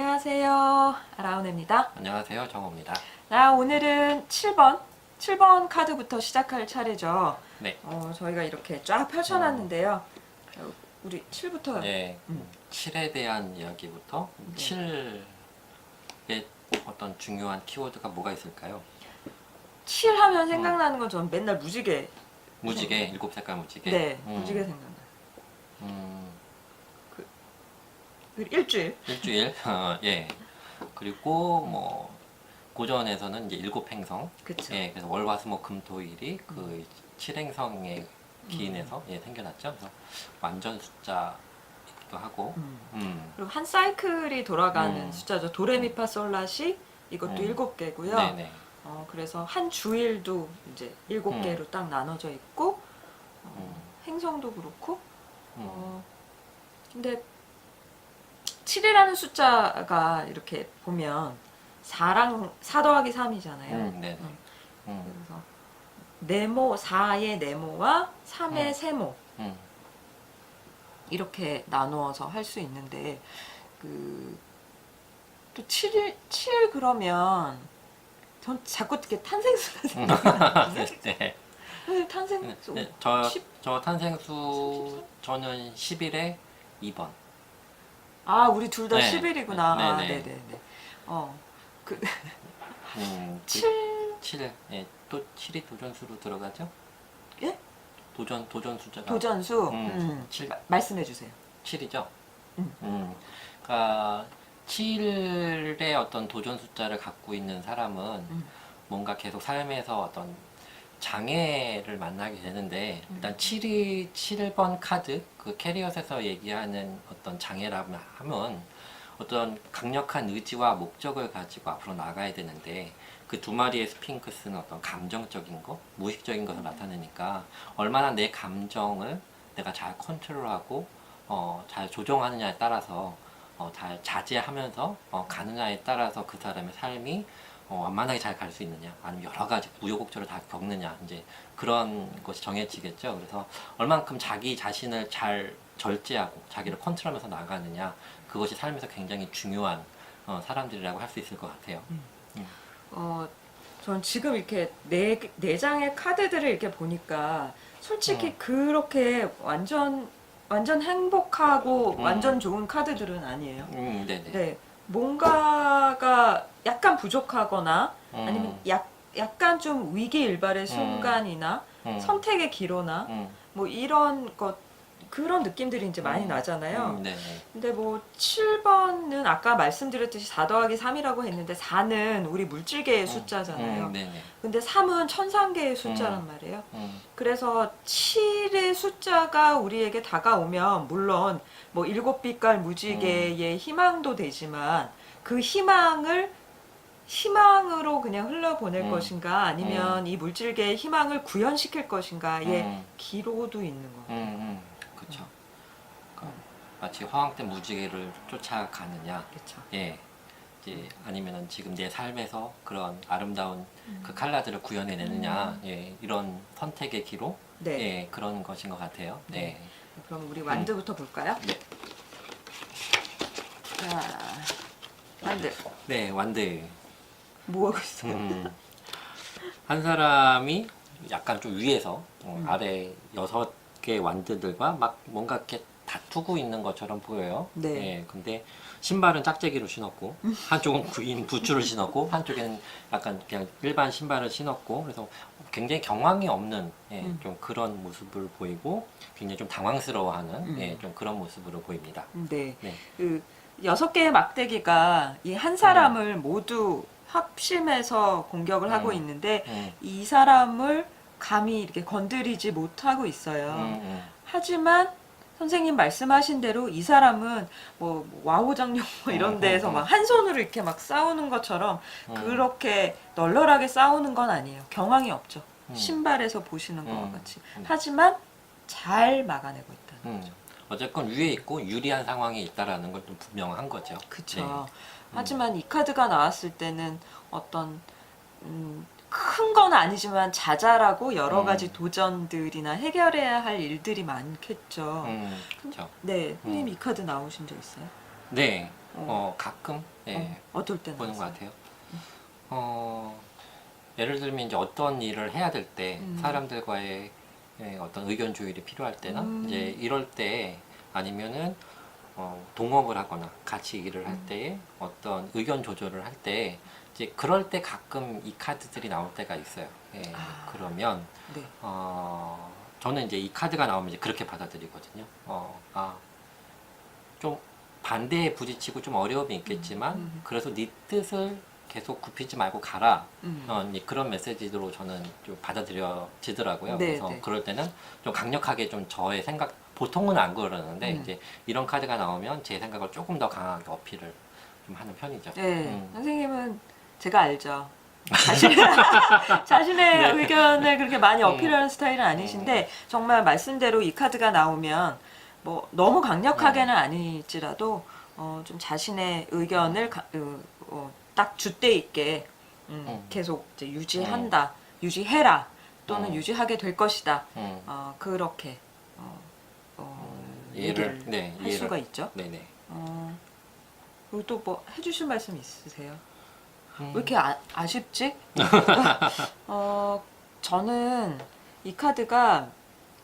안녕하세요. 아라운입니다. 안녕하세요. 정호입니다. 자, 오늘은 7번, 7번 카드부터 시작할 차례죠. 네. 어, 저희가 이렇게 쫙 펼쳐놨는데요. 어, 우리 7부터 예, 음. 7에 대한 이야기부터 네. 7의 어떤 중요한 키워드가 뭐가 있을까요? 7 하면 생각나는 건 저는 맨날 무지개. 무지개, 일곱 색깔 무지개. 네, 음, 무지개 생각나요. 음, 일주일. 일주일. 어, 예. 그리고 뭐 고전에서는 이제 일곱 행성. 그쵸. 예, 그래서 월화수목 금토일이 그 칠행성의 기인에서 예, 생겨났죠. 그래서 완전 숫자이기도 하고. 음. 음. 그리고 한 사이클이 돌아가는 음. 숫자죠. 도레미파 솔라시 이것도 음. 일곱 개고요. 네네. 어, 그래서 한 주일도 이제 일곱 음. 개로 딱 나눠져 있고 어, 음. 행성도 그렇고 음. 어, 근데 7이라는 숫자가 이렇게 보면 4랑 4 더하기 3이잖아요. 음, 네네. 음. 그래서 네모 4의 네모와 3의 음. 세모 음. 이렇게 나누어서 할 수 있는데 그또 7, 7 그러면 전 자꾸 이렇게 탄생수가 생각나는데 네. 사실 탄생수 네, 저, 10? 저 탄생수 저는 10일에 2번. 아 우리 둘 다 네. 10일이구나. 네, 아, 네. 네 네네. 어, 그 음, 7, 7. 예, 또 7이 도전수로 들어가죠? 예? 도전 도전 숫자가 도전수. 음, 음, 칠. 마- 말씀해 주세요. 7이죠. 음. 음. 그러니까 7의 어떤 도전 숫자를 갖고 있는 사람은 음. 뭔가 계속 삶에서 어떤 장애를 만나게 되는데 음. 일단 7이 7번 카드 그 캐리엇에서 얘기하는 어떤 장애라면 하면 어떤 강력한 의지와 목적을 가지고 앞으로 나가야 되는데 그 두 마리의 스핑크스는 어떤 감정적인 거, 무의식적인 것을 나타내니까 얼마나 내 감정을 내가 잘 컨트롤하고 어, 잘 조정하느냐에 따라서 어, 잘 자제하면서 어, 가느냐에 따라서 그 사람의 삶이 어, 완만하게 잘 갈 수 있느냐 아니면 여러 가지 우여곡절을 다 겪느냐 이제 그런 것이 정해지겠죠 그래서 얼만큼 자기 자신을 잘 절제하고 자기를 컨트롤하면서 나가느냐 그것이 삶에서 굉장히 중요한 어, 사람들이라고 할 수 있을 것 같아요 어, 전 지금 이렇게 네, 네 장의 카드들을 이렇게 보니까 솔직히 음. 그렇게 완전 완전 행복하고 음. 완전 좋은 카드들은 아니에요. 음, 네네 네, 뭔가가 약간 부족하거나 음, 아니면 약 약간 좀 위기일발의 순간이나 음, 선택의 기로나 음, 뭐 이런 것 그런 느낌들이 이제 많이 음, 나잖아요. 음, 네네 근데 뭐 7번은 아까 말씀드렸듯이 4 더하기 3이라고 했는데 4는 우리 물질계의 숫자잖아요. 음, 네 네 근데 3은 천상계의 숫자란 음. 말이에요. 음, 그래서 7의 숫자가 우리에게 다가오면 물론 뭐 일곱 빛깔 무지개의 음. 희망도 되지만 그 희망을 희망으로 그냥 흘러보낼 음. 것인가 아니면 이 물질계의 희망을 구현시킬 것인가의 음. 기로도 있는 거. 음, 음, 그렇죠. 마치 화왕된 무지개를 쫓아가느냐, 그렇죠. 예, 이제 아니면은 지금 내 삶에서 그런 아름다운 음. 그 칼라들을 구현해내느냐, 예, 이런 선택의 기로, 네. 예, 그런 것인 것 같아요. 네. 그럼 우리 완드부터 볼까요? 네. 자, 완드 네, 완드. 뭐 하고 있어요? 음, 한 사람이 약간 좀 위에서 어, 음. 아래 여섯 개 완드들과 막 뭔가 이렇게 다투고 있는 것처럼 보여요. 네. 예, 근데 신발은 짝재기로 신었고 한쪽은 구인 부츠를 신었고 한쪽에는 약간 그냥 일반 신발을 신었고 그래서 굉장히 경황이 없는 예, 음. 좀 그런 모습을 보이고 굉장히 좀 당황스러워하는 음. 예, 좀 그런 모습으로 보입니다. 네. 네. 그 여섯 개의 막대기가 이 한 사람을 모두 합심해서 공격을 하고 음. 있는데 음, 이 사람을 감히 이렇게 건드리지 못하고 있어요. 음, 음, 하지만 선생님 말씀하신 대로 이 사람은 뭐 와우장룡 뭐 이런 음, 데에서 음, 막한 손으로 이렇게 막 싸우는 것처럼 음. 그렇게 널널하게 싸우는 건 아니에요. 경황이 없죠. 음. 신발에서 보시는 것과 음. 같이. 음. 하지만 잘 막아내고 있다는 음. 거죠. 어쨌건 위에 있고 유리한 상황이 있다라는 건좀 분명한 거죠. 그쵸. 네. 하지만 이 카드가 나왔을 때는 어떤 음, 큰 건 아니지만 자잘하고 여러 음. 가지 도전들이나 해결해야 할 일들이 많겠죠. 음, 그렇죠. 네, 선생님 음. 이 카드 나오신 적 있어요? 네, 어, 가끔 예, 어, 어떨 때 보는 것 나왔어요? 같아요. 어, 예를 들면 이제 어떤 일을 해야 될 때 음. 사람들과의 예, 어떤 의견 조율이 필요할 때나 음. 이제 이럴 때 아니면은 어, 동업을 하거나 같이 일을 할 음. 때에 어떤 의견 조절을 할 때 이제 그럴 때 가끔 이 카드들이 나올 때가 있어요. 예, 아. 그러면 네. 어, 저는 이제 이 카드가 나오면 이제 그렇게 받아들이거든요. 어, 아, 좀 반대에 부딪히고 좀 어려움이 있겠지만, 음, 음. 그래서 네 뜻을 계속 굽히지 말고 가라. 음. 어, 이제 그런 메시지로 저는 좀 받아들여지더라고요. 네, 그래서 네. 그럴 때는 좀 강력하게 좀 저의 생각, 보통은 안 그러는데, 음. 이제 이런 카드가 나오면 제 생각을 조금 더 강하게 어필을 좀 하는 편이죠. 네, 음. 선생님은 제가 알죠. 자신, 자신의 네. 의견을 그렇게 많이 음. 어필하는 스타일은 아니신데 정말 말씀대로 이 카드가 나오면 뭐 너무 강력하게는 음. 아니지라도 어, 좀 자신의 의견을 가- 어, 어, 딱 줏대 있게 음, 음. 계속 이제 유지한다, 유지해라 또는 음. 유지하게 될 것이다. 음. 어, 그렇게 어, 어, 음, 이해를, 네, 할 이해를. 수가 있죠. 네네. 어, 그리고 또 뭐 해주실 말씀 있으세요? 음. 왜 이렇게 아, 아쉽지? 어, 저는 이 카드가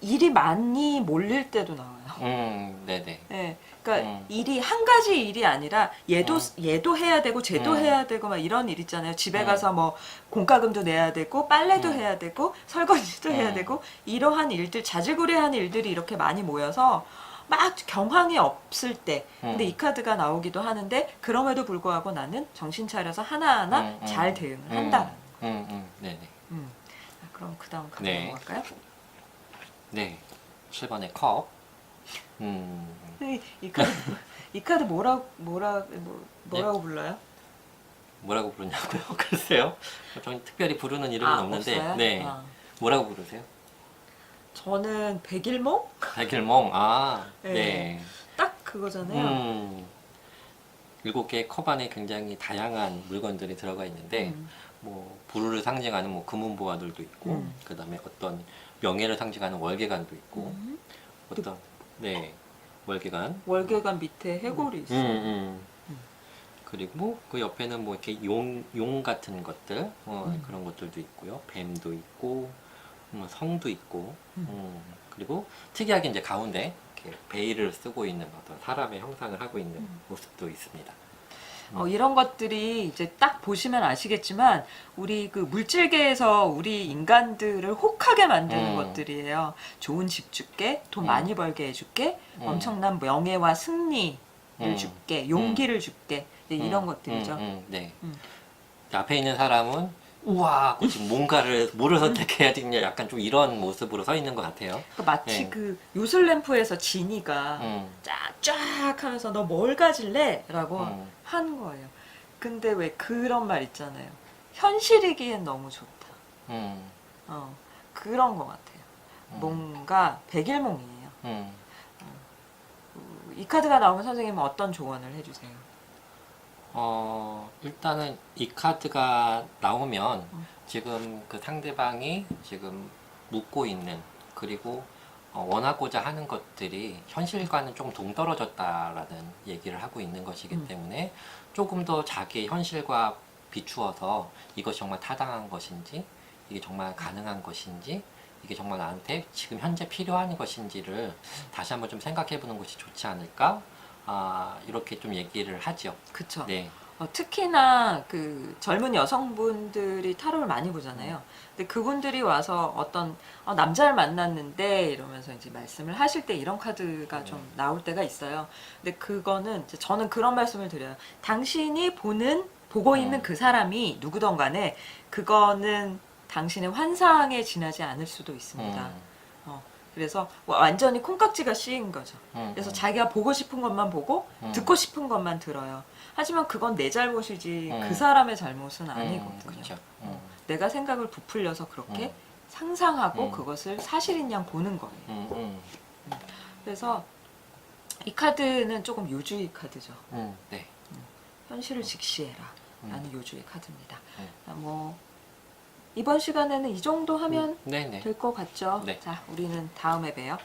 일이 많이 몰릴 때도 나와요. 음, 네네. 네, 그러니까 음. 일이 한 가지 일이 아니라 얘도 음. 얘도 해야 되고 쟤도 음. 해야 되고 막 이런 일 있잖아요. 집에 음. 가서 뭐 공과금도 내야 되고 빨래도 음. 해야 되고 설거지도 해야 음. 되고 이러한 일들 자질구레한 일들이 이렇게 많이 모여서 막 경황이 없을 때 근데 음. 이 카드가 나오기도 하는데 그럼에도 불구하고 나는 정신 차려서 하나하나 음, 음. 잘 대응을 음, 한다. 음, 음, 네네. 음. 자, 그럼 그 다음 카드 네. 넘어갈까요? 네. 7번의 컵. 음, 이, 이 카드 이 카드 뭐라 뭐라 뭐, 뭐라고 네. 불러요? 뭐라고 부르냐고요? 글쎄요. 저는 특별히 부르는 이름은 아, 없는데, 없어요? 네. 아. 뭐라고 부르세요? 저는 백일몽 백일몽. 아, 네. 네. 딱 그거잖아요. 음, 일곱 개의 컵 안에 굉장히 다양한 물건들이 들어가 있는데, 음. 뭐 부르를 상징하는 뭐 금은 보화들도 있고, 음. 그다음에 어떤 명예를 상징하는 월계관도 있고, 음. 어떤 네 월계관, 월계관 밑에 해골이 있어. 음, 요 음. 그리고 그 옆에는 뭐 이렇게 용, 용 같은 것들 어, 음. 그런 것들도 있고요. 뱀도 있고 뭐 성도 있고 음. 음, 그리고 특이하게 이제 가운데 이렇게 베일을 쓰고 있는 어떤 사람의 형상을 하고 있는 음. 모습도 있습니다. 어, 이런 것들이 이제 딱 보시면 아시겠지만 우리 그 물질계에서 우리 인간들을 혹하게 만드는 음. 것들이에요. 좋은 집 줄게, 돈 음. 많이 벌게 해줄게, 음. 엄청난 명예와 승리를 음. 줄게, 용기를 줄게 이제 이런 음, 것들이죠. 음, 음, 네. 음. 앞에 있는 사람은 우와 하고 지금 뭔가를 뭐를 선택해야 되냐 약간 좀 이런 모습으로 서 있는 것 같아요. 그 마치 네. 그 요술램프에서 지니가 음, 쫙, 쫙 하면서 너 뭘 가질래? 라고 음, 한 거예요. 근데 왜 그런 말 있잖아요. 현실이기엔 너무 좋다. 음, 어, 그런 것 같아요. 음, 뭔가 백일몽이에요. 음. 이 카드가 나오면 선생님은 어떤 조언을 해주세요? 어, 일단은 이 카드가 나오면 음. 지금 그 상대방이 지금 묻고 있는 그리고 어, 원하고자 하는 것들이 현실과는 좀 동떨어졌다라는 얘기를 하고 있는 것이기 음. 때문에 조금 더 자기의 현실과 비추어서 이것이 정말 타당한 것인지 이게 정말 가능한 것인지 이게 정말 나한테 지금 현재 필요한 것인지를 다시 한번 좀 생각해 보는 것이 좋지 않을까 아, 이렇게 좀 얘기를 하죠. 그쵸. 네. 어, 특히나 그 젊은 여성분들이 타로를 많이 보잖아요. 근데 그분들이 와서 어떤 어, 남자를 만났는데 이러면서 이제 말씀을 하실 때 이런 카드가 좀 나올 때가 있어요. 근데 그거는 이제 저는 그런 말씀을 드려요. 당신이 보는 보고 있는 음. 그 사람이 누구든 간에 그거는 당신의 환상에 지나지 않을 수도 있습니다. 음, 그래서 완전히 콩깍지가 씌인 거죠. 음, 그래서 음, 자기가 보고 싶은 것만 보고 음. 듣고 싶은 것만 들어요. 하지만 그건 내 잘못이지 음. 그 사람의 잘못은 음, 아니거든요. 그렇죠. 음, 내가 생각을 부풀려서 그렇게 음. 상상하고 음. 그것을 사실인 양 보는 거예요. 음, 음, 그래서 이 카드는 조금 요주의 카드죠. 음, 네. 현실을 직시해라 음. 라는 요주의 카드입니다. 음. 아, 뭐 이번 시간에는 이 정도 하면 네, 네. 될것 같죠? 네. 자, 우리는 다음에 봬요.